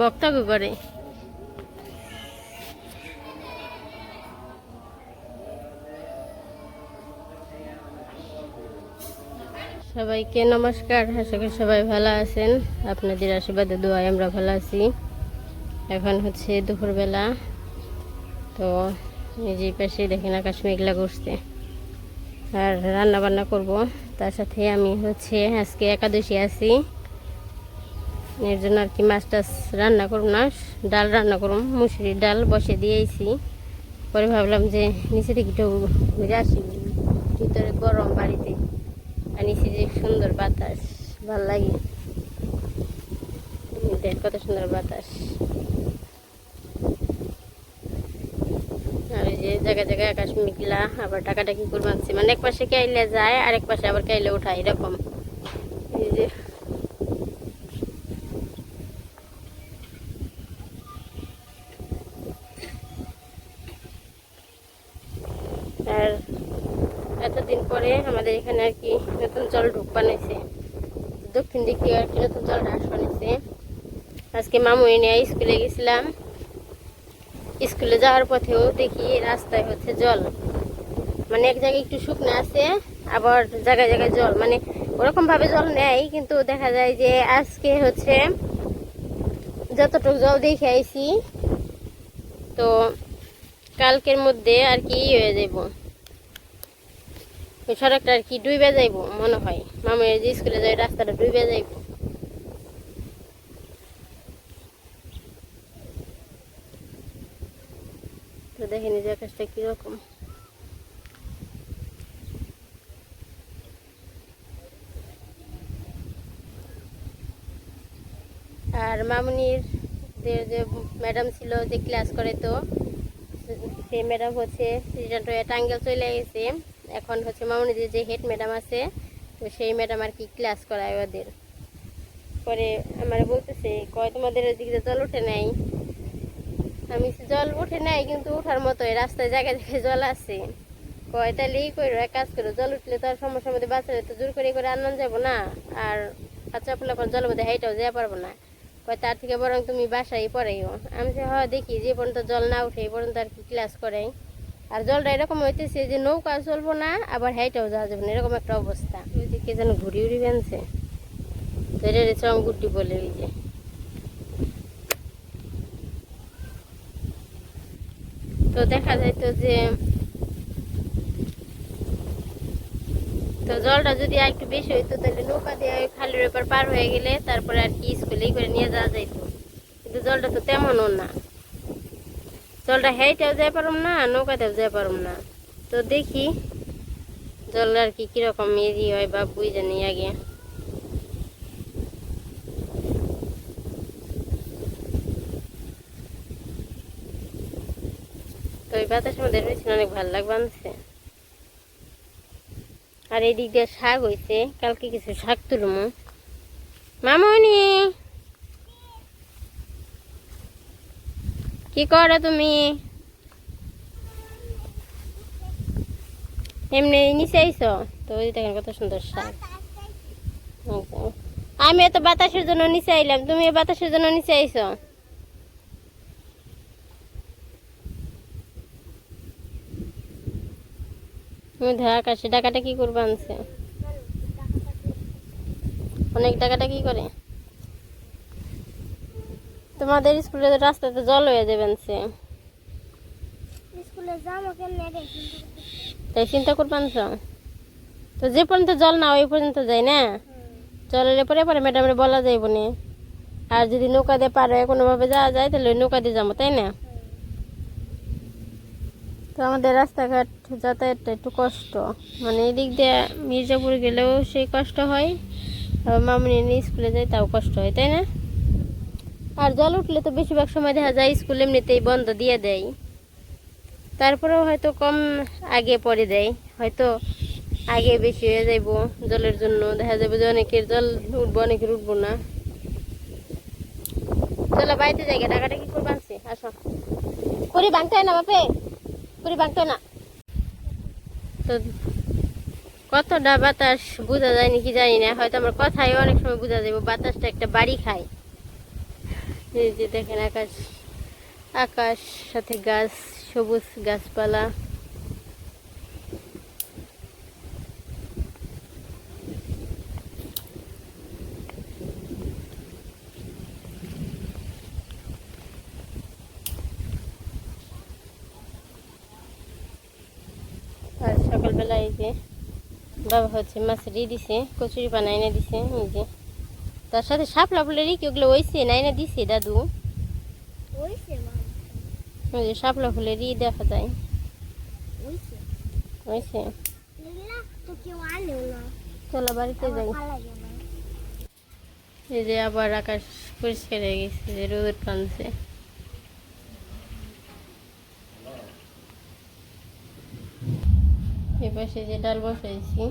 বক্তাগু করে। সবাইকে নমস্কার, আশা করি সবাই ভালো আছেন। আপনাদের আশীর্বাদে, দোয়ায় আমরা ভালো আছি। এখন হচ্ছে দুপুরবেলা। তো যে পাশে দেখেন আকাশ মেঘলা করছে। আর রান্না বান্না করব। তার সাথে আমি হচ্ছে আজকে একাদশী আছি। এর জন্য আর কি মাছ টাছ রান্না করব না, ডাল রান্না করব মুসুরির ডাল বসে দিয়েছি। পরে ভাবলাম যে নিচে থেকে একটু ঘুরে আসি, ভিতরে গরম বাড়িতে। আর নিচে যে সুন্দর বাতাস, ভালো লাগে। দেখ কত সুন্দর বাতাস। আর যে জায়গায় জায়গায় আকাশ মেঘলা, আবার টাকাটা কি করব আনছি মানে এক পাশে কাইলে যায় আর এক পাশে আবার কাইলে ওঠায়, এরকম। এই যে আর এতদিন পরে আমাদের এখানে আর কি নতুন জল ঢুক বানাইছে দক্ষিণ দিক আর কি নতুন জল হ্রাস বানাইছে আজকে মামু নিয়ে স্কুলে গেছিলাম। স্কুলে যাওয়ার পথেও দেখি রাস্তায় হচ্ছে জল। মানে এক জায়গায় একটু শুকনো আছে, আবার জায়গায় জায়গায় জল। মানে ওরকম ভাবে জল নেয় কিন্তু দেখা যায় যে আজকে হচ্ছে যতটুকু জল দেখে আইছি, তো কালকের মধ্যে আর কি ই হয়ে যাইব। ওই সড়কটা আর কি ডুবে যাইব, মনে হয়। মামের যে স্কুলে যাই রাস্তাটা ডুবে যাইব। তো দেখেনি যে আকাশটা কীরকম। আর মামুনির যে ম্যাডাম ছিল যে ক্লাস করে তো সেই ম্যাডাম হচ্ছে রিটার্ন টাঙ্গেল চলে গেছে। এখন হচ্ছে মামুনিদের যে হেড ম্যাডাম আছে, তো সেই ম্যাডাম আর কি ক্লাস করায় ওদের। পরে আমার বলতেছে, কয়, তোমাদের এদিকে জল উঠে নাই? আমি জল উঠে নাই, কিন্তু উঠার মতো রাস্তায় জায়গায় জায়গায় জল আছে। কয় তাহলে এই করো এক কাজ করো, জল উঠলে তো আর সমস্যার মধ্যে বাচ্চারা তো জোর করে করে আনন্দ যাব না, আর বাচ্চা পোলা কোন জলের মধ্যে হাইটাও যেতে পারব না। কয়, তার থেকে বরং তুমি বাসায় পড়াইও। আমি হয়, দেখি, যে পর্যন্ত জল না উঠে, এই পর্যন্ত আর কি ক্লাস করাই? আর জলটা এরকম হইতেছে যে নৌকা চলবো না, আবার হাইটাও যাওয়া যাবে না, এরকম একটা অবস্থা। ওই যে কে যেন ঘুরি উড়ি বেনছে তো চমগুটি বলে ওই যে। তো দেখা যাইতো যে, তো জলটা যদি আর একটু বেশি হইতো, তাহলে নৌকা দিয়ে ওই খালের ওপর পার হয়ে গেলে তারপরে আর কি স্কুলেই করে নিয়ে যাওয়া যাইতো। কিন্তু জলটা তো তেমনও না। জলটা হেঁটেও যেতে পারুম না, নৌকাতেও যেতে পারুম না। তো দেখি জল আর কি কীরকম এরি হয় বা বুঝ জানি আগে। তো ওই বাতাসের মধ্যে রয়েছে অনেক ভালো লাগবে আনছে আর এই দিক দিয়ে শাক হয়েছে, কালকে কিছু শাক তুলমু মামনি! কি করো তুমি? এমনি নিচে আইছো তো ওই দেখেন কত সুন্দর শাক আমি এত বাতাসের জন্য নিচে আইলাম। তুমি বাতাসের জন্য নিচে মধ্যে আকাশে ডাকাটা কি করবে আনছে? অনেক ডাকাটা কি করে? তোমাদের স্কুলে রাস্তাতে জল হয়ে যাবে আনছে। স্কুলে যাব কেমনে রে? তাই চিন্তা করবেন তো। যে পর্যন্ত জল না ওই পর্যন্ত যায় না? জল এলে পরে পরে ম্যাডামের বলা যাইব না। আর যদি নৌকা দিয়ে পার হয়ে কোনোভাবে যাওয়া যায় তাহলে নৌকা দিয়ে যাব তাই না? তো আমাদের রাস্তাঘাট যাতায়াতটা একটু কষ্ট। মানে এদিক দিয়ে মির্জাপুর গেলেও সেই কষ্ট হয় মামনি স্কুলে যাই তাও কষ্ট হয় তাই না? আর জল উঠলে তো বেশিরভাগ সময় দেখা যায় স্কুল এমনিতেই বন্ধ দিয়ে দেয়। তারপরেও হয়তো কম আগে পরে দেয়। হয়তো আগে বেশি হয়ে যাইব জলের জন্য। দেখা যাবে যে অনেকের জল উঠবো, অনেকের উঠবো না। চলো বাড়িতে যাই টাকাটা কি করে আনছি আসো। করি বাংতে হয় না বাপে? করি বাংতে হয় না। তো কতটা বাতাস বোঝা যায় নাকি জানি না। হয়তো আমার কথাই অনেক সময় বোঝা যাবে বাতাসটা একটা বাড়ি খায়। এই যে দেখেন আকাশ। আকাশ, সাথে গাছ, সবুজ গাছপালা। আর সকালবেলা এই যে বাবা হচ্ছে মাছেরই দিছে, কচুরি পানা এনে দিছে, এই যে। তার সাথে শাপলা ফুলেরই কি ওগুলো ওইছে না এনে দিছে দাদু। ওই যে শাপলা ফুলেরই দেখা যায়। ওইছে না। চলো বাড়িতে যাই। না। এই যে আবার আকাশ পরিষ্কার হয়ে গেছে যে রোদ টানছে। যে ডাল বসাইছি।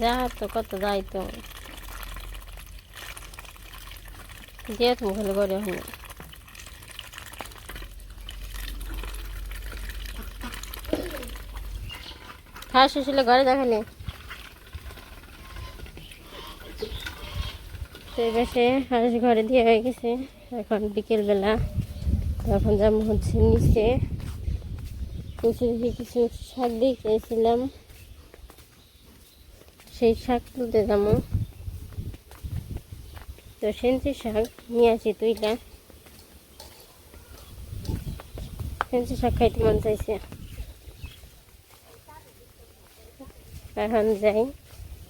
যা তো কত যাই তো। যে করে হলো। খাওয়া শেষ হলে ঘরে দেখালে পাশে হাঁস ঘরে দিয়ে হয়ে গেছে। এখন বিকেলবেলা। এখন যেমন হচ্ছে নিচে। কিছু কিছু শাক দিয়ে খেয়েছিলাম সেই শাক তুলতে যাব। তো সেন্সি শাক নিয়ে আসি তুইলা সেন্সি শাক খাইতে মন চাইছে। এখন যাই।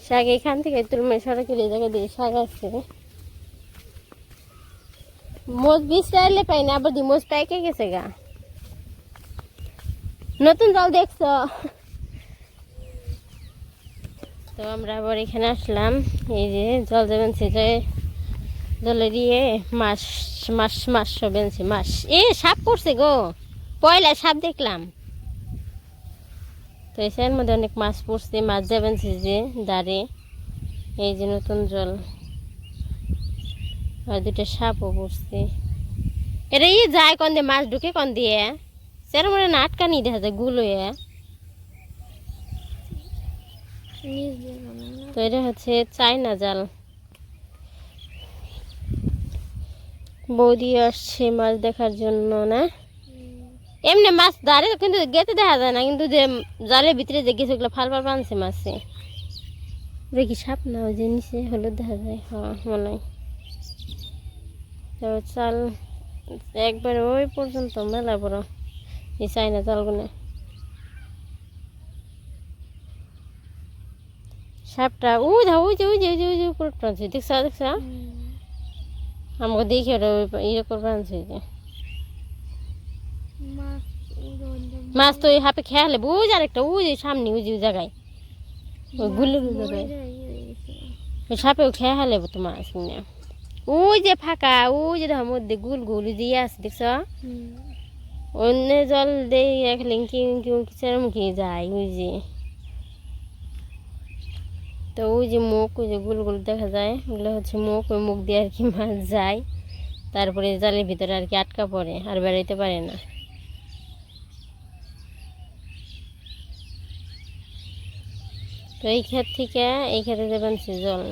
শাক এখান থেকে তুলমে সরাসরি এই জায়গা দিয়ে শাক আছে। মোজ বিষ চাইলে পাই না, আবার মোজ পাইকে গেছে গা। নতুন জল দেখছ? তো আমরা আবার এখানে আসলাম। এই যে জল যে জলে দিয়ে মাছ মাছ মাছ বেনছে মাছ। এ, সাপ পড়ছে গো। পয়লা সাপ দেখলাম। তো এর মধ্যে অনেক মাছ পড়ছে, মাছ যাবেন যে দাঁড়ে এই যে নতুন জল। আর দুটো সাপও পড়ছে। এটা ই যায় কন দিয়ে মাছ ঢুকে কন দিয়ে? সেরকম না আটকানি দেখা যায়, গুলো তো এটা হচ্ছে চায়না জাল। বৌদি আসছে মাছ দেখার জন্য, না? এমনি মাছ দাঁড়ে কিন্তু গেতে দেখা যায় না, কিন্তু যে জালের ভিতরে যে গেছে ওগুলো ফাল ফাল পানছে মাছে। দেখি সাপ না, ওই নিচে হলুদ দেখা যায়। হ্যাঁ মনে হয়। চাল, একবার ওই পর্যন্ত মেলা বড়, এই চায়না জালগুলো। সাপটা ওই ধা ওই যে ওই যে ওই যে ওই যে উপর টানছে দেখছ দেখছ আমাকে দেখে ওটা ওই ইয়ে করবে আনছে যে মাছ তো ওই হাপে খেয়ালে বুঝ আর একটা ওই যে সামনে ওই যে ওই জায়গায় ওই গুলো জায়গায় ওই সাপেও খেয়া হালে তো মাছ কিনে ওই যে ফাঁকা ওই যে ধর মধ্যে গুল গুল দিয়ে আছে দেখছ অন্য জল দেই এক লিঙ্কি কিসের মুখে যায় ওই যে তো ওই যে মুখ, ওই যে গুল গুল দেখা যায়, ওগুলো হচ্ছে মুখ, ওই মুখ দিয়ে আর কি মাছ যায়। তারপরে জালের ভিতরে আর কি আটকা পড়ে, আর বেরোইতে পারে না। তো এই ক্ষেত থেকে, এই ক্ষেতে যাবেন সে জল,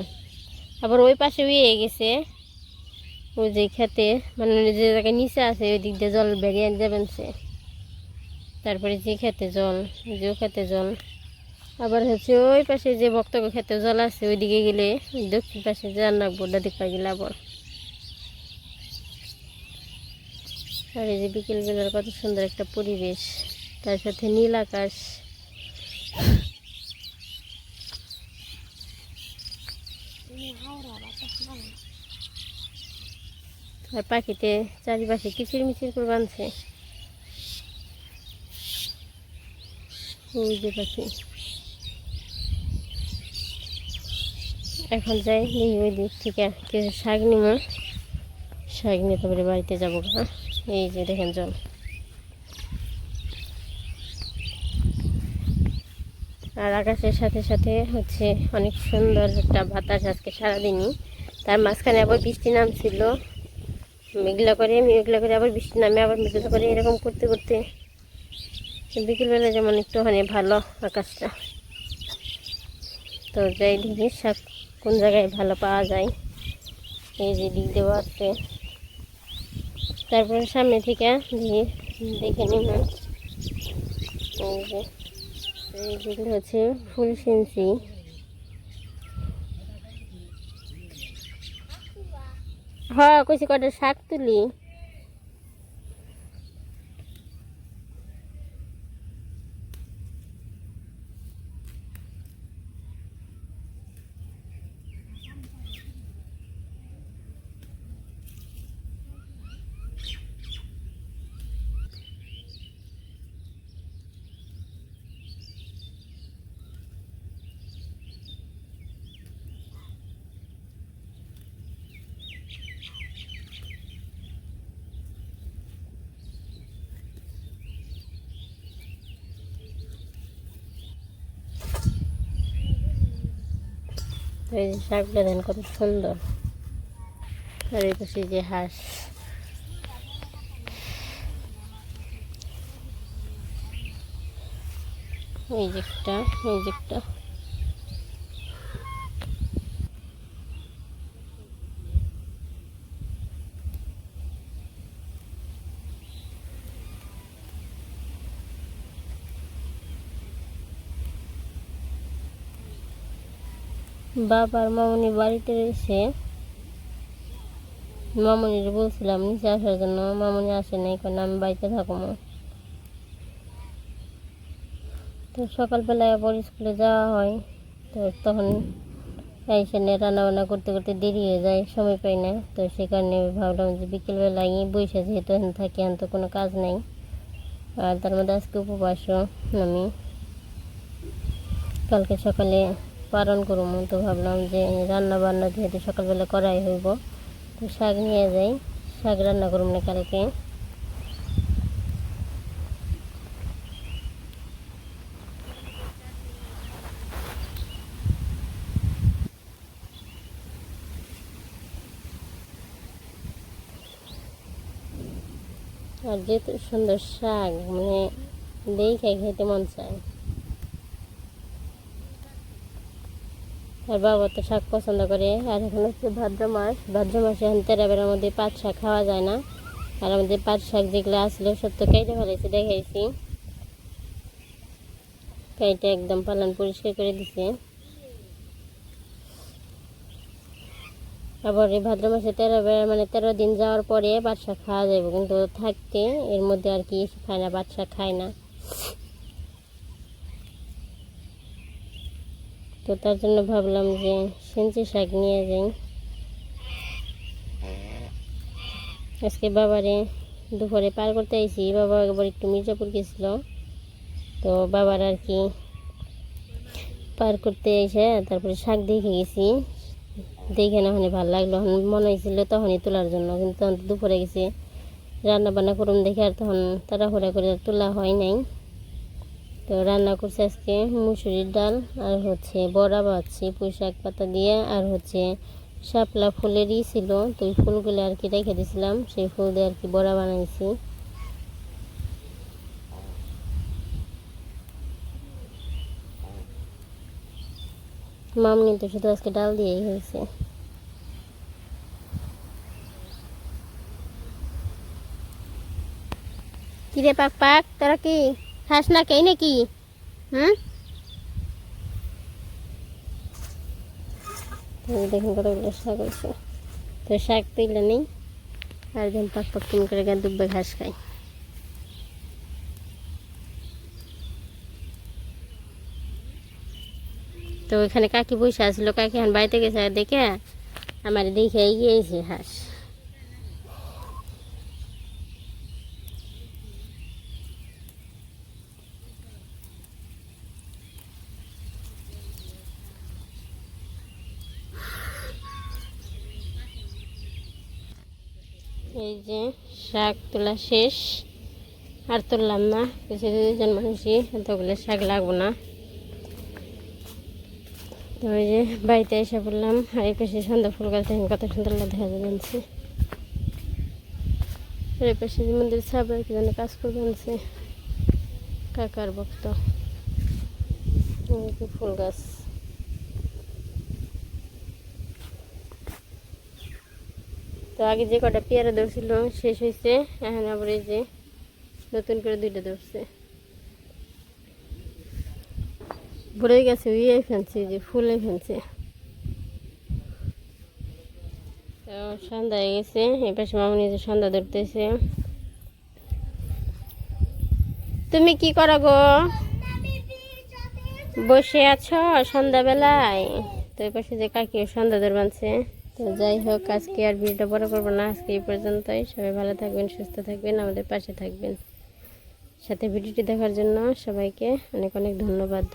আবার ওই পাশে উইয়ে গেছে। ওই যে খেতে মানে যে জায়গায় নিচে আছে, ওই দিক দিয়ে জল বেরিয়ে যাবেন সে তারপরে যে খেতে জল, যে খেতে জল। আবার হচ্ছে ওই পাশে যে বক্তব্য খেতে জল আছে, ওইদিকে গেলে দক্ষিণ পাশে যে আন্না বোর্ডা দেখতে গেলে আবার। আর এই যে বিকেলবেলার কত সুন্দর একটা পরিবেশ, তার সাথে নীল আকাশ। আর পাখিতে চারিপাশে কিচির মিচির করে বানছে ওই যে পাখি। এখন যাই ওই দিক থেকে কিছু শাক নিব শাক নিয়ে তারপরে বাড়িতে যাব হ্যাঁ? এই যে দেখেন জল। আর আকাশের সাথে সাথে হচ্ছে অনেক সুন্দর একটা বাতাস আজকে সারাদিনই। তার মাঝখানে আবার বৃষ্টি নামছিল। মেঘলা করে মেঘলা করে আবার বৃষ্টি নামে, আবার মেঘলা করে এরকম করতে করতে বিকেলবেলা যেমন একটুখানি ভালো আকাশটা। তো যাই দেখি শাক কোন জায়গায় ভালো পাওয়া যায়। এই যে দিক দেওয়া আছে তারপরে সামনে থেকে দিয়ে দেখে নিলাম এই যে হচ্ছে ফুল সিনসি। হ্যাঁ কইছি কটা শাক তুলি তো এই যে শাকগুলো দেন কত সুন্দর। আর এই পাশে যে হাঁস। এই যে একটা, এই যে একটা। বাবার মামনি বাড়িতে রয়েছে মামনির বলছিলাম, নিচে আসার জন্য মামনি আসে নাই কারণ আমি বাড়িতে থাকব তো সকালবেলায় আবার স্কুলে যাওয়া হয়। তো তখন এসে রান্না বান্না করতে করতে দেরি হয়ে যায়, সময় পাই না। তো সে কারণে ভাবলাম যে বিকেলবেলায় বসে, যেহেতু এখন থাকি, এখন তো কোনো কাজ নেই। আর তার মধ্যে আজকে উপবাসও আমি। কালকে সকালে পালন করব তো ভাবলাম যে রান্না বান্না যেহেতু সকালবেলা করাই হইব, তো শাক নিয়ে যাই। শাক রান্না করুম না কালকে? আর যেহেতু সুন্দর শাক মানে দেখে খেতে মন চায়। আর বাবা তো শাক পছন্দ করে। আর এখন হচ্ছে ভাদ্র মাস। ভাদ্র মাসে এখন তেরাবেলার মধ্যে পাট শাক খাওয়া যায় না। আর আমাদের পাট শাক যেগুলো আসলো সব তো কেটে ফেলেছে, দেখাইছি। কেটে একদম পালন পরিষ্কার করে দিছে। আবার এই ভাদ্র মাসে তেরো মানে তেরো দিন যাওয়ার পরে শাক খাওয়া যাবে কিন্তু থাকতে এর মধ্যে আর কি খায় না শাক খায় না। তো তার জন্য ভাবলাম যে সেঞ্চি শাক নিয়ে যাই। আজকে বাবারে দুপুরে পার করতে আইছি, বাবা একবার একটু মির্জাপুর গেছিল। তো বাবার আর কি পার করতে এসে তারপরে শাক দেখে গেছি। দেখে না হলে ভালো লাগল মনে হয়েছিল তখনই তোলার জন্য, কিন্তু তখন দুপুরে গেছে রান্না বান্না করুন দেখে আর তখন তাড়াহুড়া করে তোলা হয় নাই। তো রান্না করছি আজকে মুসুরির ডাল আর হচ্ছে বড়া বাচ্ছি পুঁই শাক পাতা দিয়ে আর হচ্ছে শাপলা ফুলেরই ছিল। তো ওই ফুলগুলো আর কি রেখে দিয়েছিলাম, সেই ফুল দিয়ে আর কি বড়া বানাইছি। মামনি তো শুধু আজকে ডাল দিয়েই হয়েছে। কিরে পাক পাক, তোরা কি? খাস না কে নাকি হুম এই দেখুন কতগুলো শাক হয়েছে তো শাক তুইলে নেই আর দিন পাক পাক তুমি করে গা দুব্বে ঘাস খাই তো ওইখানে কাকি বসে আসলো কাকি এখন বাড়িতে গেছে আর দেখে আমার দেখে এগিয়েছে হাঁস এই যে শাক তোলা শেষ। আর তুললাম না কিছু দুজন মানুষই এতগুলো শাক লাগবো না। তো ওই যে বাড়িতে এসে পড়লাম আর এই পাশে সন্ধ্যা ফুল গাছ, দেখেন কত সুন্দর দেখা যাচ্ছে আর এই পাশে যে মন্দির সাবার কি যেন কাজ করবে আনছে কাকার যে ফুল গাছ। তো আগে যে কটা পেয়ারা ধরছিল, শেষ হয়েছে। এখন আবার এই যে নতুন করে দুইটা ধরছে। ভরে গেছে ইয়ে ফেলছে যে ফুলে ফেলছে। তো সন্ধ্যা হয়ে গেছে, এই পাশে মামনি যে সন্ধ্যা ধরতেছে। তুমি কি করো গো? বসে আছো সন্ধ্যাবেলায়? তো এই পাশে যে কাকি সন্ধ্যা ধরবানছে। তো যাই হোক, আজকে আর ভিডিওটা বড় করব না। আজকে এই পর্যন্তই। সবাই ভালো থাকবেন, সুস্থ থাকবেন, আমাদের পাশে থাকবেন। সাথে ভিডিওটি দেখার জন্য সবাইকে অনেক অনেক ধন্যবাদ।